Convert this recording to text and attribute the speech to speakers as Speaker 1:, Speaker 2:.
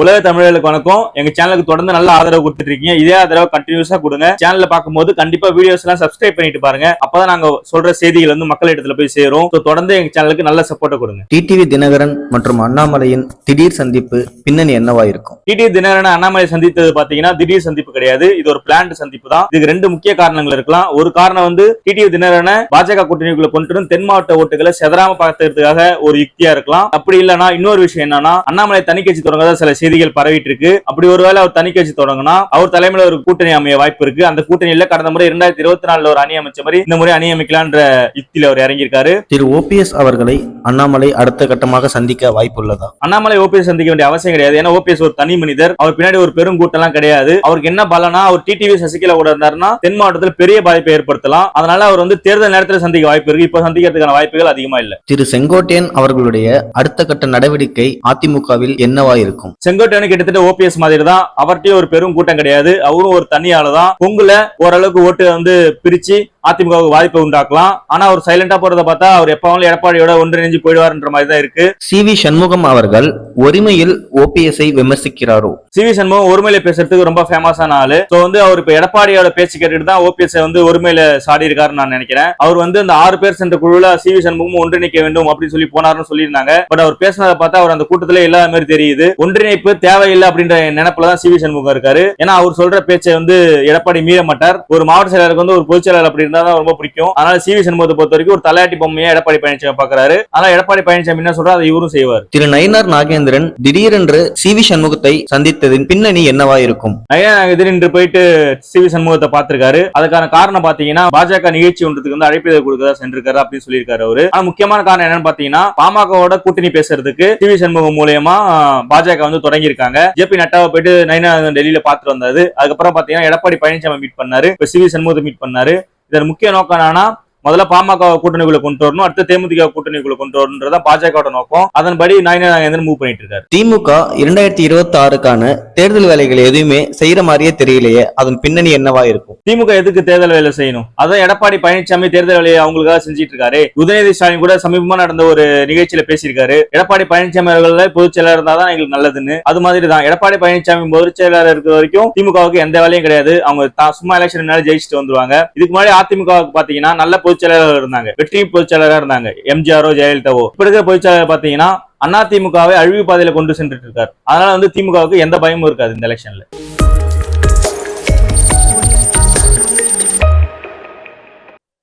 Speaker 1: உலக தமிழர்களுக்கு வணக்கம். எங்க சேனலுக்கு தொடர்ந்து நல்ல ஆதரவு கொடுத்துட்டு இருக்கீங்க இதே ஆதரவு கண்டினியூஸா கொடுங்க. சேனல்ல பார்க்கும்போது கண்டிப்பா வீடியோஸ் எல்லாம் சப்ஸ்கிரைப் பண்ணிட்டு பாருங்க. அப்பதான் நாங்க சொல்ற செய்திகள் வந்து மக்கள் இடத்துல போய் சேரும். தொடர்ந்து எங்க சேனலுக்கு நல்ல சப்போர்ட்டை கொடுங்க.
Speaker 2: டிடிவி தினகரன் மற்றும் அண்ணாமலையின் திடீர் சந்திப்பு பின்னணி என்னவா இருக்கும்?
Speaker 1: டிடி தினகரன் அண்ணாமலை சந்தித்தது பாத்தீங்கன்னா திடீர் சந்திப்பு கிடையாது. இது ஒரு பிளான்ட் சந்திப்பு தான். இதுக்கு ரெண்டு முக்கிய காரணங்கள் இருக்கலாம். ஒரு காரணம் வந்து டிடி தினகரனை பாஜக கூட்டணிக்குள்ள கொண்டு வந்து தென் மாவட்ட ஓட்டுகளை செதறாம பார்க்கறதுக்காக ஒரு யுக்தியா இருக்கலாம். அப்படி இல்லைன்னா இன்னொரு விஷயம் என்னன்னா அண்ணாமலை தனி கட்சி தொடங்காத சில செய்திகள் பரவிட்டு இருக்கு அப்படி ஒருவேளை அவர் தனி கட்சி தொடங்கினா அவர் தலைமையில ஒரு கூட்டணி அமைய வாய்ப்பு இருக்கு. அந்த கூட்டணியில கடந்த முறை இரண்டாயிரத்தி இருபத்தி நாலுல ஒரு அணி அமைச்ச மாதிரி இந்த முறை அணி அமைக்கலான்ற யுக்தியில அவர் இறங்கியிருக்காரு.
Speaker 2: திரு ஓபிஎஸ் அவர்களை அண்ணாமலை அடுத்த கட்டமாக சந்திக்க வாய்ப்புள்ளதா
Speaker 1: அண்ணாமலை ஓபிஎஸ் சந்திக்க வேண்டிய அவசியம் கிடையாது. ஏன்னா ஓபிஎஸ் ஒரு தனி மனிதர். அவர் பின்னாடி ஒரு பெரும் கூட்டம்லாம் கிடையாது. அவருக்கு என்ன பலனா அவர் டிடிவி சசிகலா கூட இருந்தாருன்னா தென் மாவட்டத்தில் பெரிய பாதிப்பை ஏற்படுத்தலாம். அதனால அவர் வந்து தேர்தல் நேரத்தில் சந்திக்க வாய்ப்பு இருக்கு. இப்போ சந்திக்கிறதுக்கான வாய்ப்புகள் அதிகமா இல்ல.
Speaker 2: திரு செங்கோட்டையன் அவர்களுடைய அடுத்த கட்ட நடவடிக்கை அதிமுகவில் என்னவா இருக்கும்?
Speaker 1: செங்கோட்டையனு கிட்டத்தட்ட ஓபிஎஸ் மாதிரி தான் அவர்கிட்டயும் ஒரு பெரும் கூட்டம் கிடையாது. அவரும் ஒரு தனியால தான். பொங்குல ஓரளவுக்கு ஓட்டு வந்து பிரிச்சு அதிமுகவுக்கு வாய்ப்பை உண்டாக்கலாம். ஆனா அவர் சைலண்டா போறத பார்த்தா அவர் எப்பவும் எடப்பாடியோட ஒன்றிணைஞ்சு போயிடுவார்ன்ற மாதிரி தான் இருக்கு.
Speaker 2: சி வி சண்முகம் அவர்கள் ஒருமையில் ஓபிஎஸ்ஐ விமர்சிக்கிறாரோ?
Speaker 1: சி வி சண்முகம் ஒருமையில பேசுறதுக்கு ரொம்ப ஃபேமஸான ஆளு. சோ வந்து அவர் இப்ப எடப்பாடியோட பேச்சு கேட்டுட்டு தான் ஓபிஎஸ் வந்து ஒருமையில சாடி இருக்காருன்னு நான் நினைக்கிறேன். அவர் வந்து அந்த ஆறு பேர் சென்ற குழுல சி வி சண்முகம் ஒன்றிணைக்க வேண்டும் அப்படின்னு சொல்லி போனாருன்னு சொல்லியிருந்தாங்க. பட் அவர் பேசினதை பார்த்தா அவர் அந்த கூட்டத்துல இல்லாத மாதிரி தெரியுது. ஒன்றிணைப்பு தேவையில்லை அப்படின்ற நினைப்புல தான் சி வி சண்முகம் இருக்காரு. ஏன்னா அவர் சொல்ற பேச்சை வந்து எடப்பாடி மீற மாட்டார். ஒரு மாவட்ட செயலாளருக்கு வந்து ஒரு பொதுச் செயலாளர் அப்படி இருந்தா தான் ரொம்ப பிடிக்கும். அதனால சி வி சண்முகத்தை பொறுத்த வரைக்கும் ஒரு தலையாட்டி பொம்மையா எடப்பாடி பழனிசாமி பாக்குறாரு ஆனா எடப்பாடி பழனிசாமி என்ன சொல்றா அதை இவரும் செய்வார்.
Speaker 2: திரு நயினார் நாகேந்திரன் திடீரென்று சி வி சண்முகத்தை சந்தித்ததின் பின்னணி என்னவா இருக்கும்?
Speaker 1: நயனா திடீரென்று போயிட்டு சி வி சண்முகத்தை பார்த்திருக்காரு. அதுக்கான காரணம் பாத்தீங்கன்னா பாஜக நிகழ்ச்சி ஒன்றதுக்கு வந்து அழைப்பிதழ் கொடுக்கறதா சென்றிருக்காரு அப்படின்னு சொல்லியிருக்காரு அவரு. ஆனா முக்கியமான காரணம் என்னன்னு பாத்தீங்கன்னா பாமகவோட கூட்டணி பேசுறதுக்கு சி வி சண்முகம் மூலியமா பாஜக வந்து தொடங்கியிருக்காங்க. ஜே பி நட்டாவை போயிட்டு நயனா டெல்லியில பார்த்துட்டு வந்தாரு. அதுக்கப்புறம் பாத்தீங்கன்னா எடப்பாடி பழனிசாமி மீட் பண்ணாரு. இப்ப சி வி சண்முகத்தை மீட் பண்ணாரு. இதன் முக்கிய நோக்கம் என்னன்னா முதல்ல பாமக கூட்டணிக்குள்ள கொண்டு வரணும். அடுத்து தேமுதிக கூட்டணிக்குள்ள கொண்டு வரணுன்றதா பாஜகவோட நோக்கம். அதன்படி நாகேந்திரன் மூவ் பண்ணிட்டு இருக்காரு
Speaker 2: திமுக இரண்டாயிரத்தி இருபத்தி ஆறுக்கான தேர்தல் வேலைகள் எதுவுமே செய்யற மாதிரியே தெரியலையே. அதன் பின்னணி என்னவா இருக்கும்?
Speaker 1: திமுக எதுக்கு தேர்தல் வேலை செய்யணும்? அதான் எடப்பாடி பழனிசாமி தேர்தல் வேலையை அவங்களுக்காக செஞ்சிட்டு இருக்காரு உதயநிதி ஸ்டாலின் கூட சமீபமா நடந்த ஒரு நிகழ்ச்சியில பேசியிருக்காரு. எடப்பாடி பழனிசாமி அவர்கள் பொதுச் செயலாளர் இருந்தா தான் எங்களுக்கு நல்லதுன்னு. அது மாதிரி தான். எடப்பாடி பழனிசாமி பொதுச் செயலாளர் இருக்கிற வரைக்கும் திமுகவுக்கு எந்த வேலையும் கிடையாது. அவங்க சும்மா எலெக்ஷன் ஜெயிச்சுட்டு வந்துருவாங்க. இதுக்கு முன்னாடி அதிமுகவுக்கு பாத்தீங்கன்னா நல்ல பொதுச்செயலாளர் இருந்தாங்க. வெற்றி பொதுச்செயலராக இருந்தாங்க. எம்ஜிஆரோ ஜெயலலிதாவோ. இப்ப இருக்கிற பொதுச்செயலாளர் பாத்தீங்கன்னா அண்ணா திமுகவை அழிவு பாதையில கொண்டு சென்றுட்டு இருக்காரு. அதனால வந்து திமுகவுக்கு எந்த பயமும் இருக்காது இந்த எலெக்ஷன்ல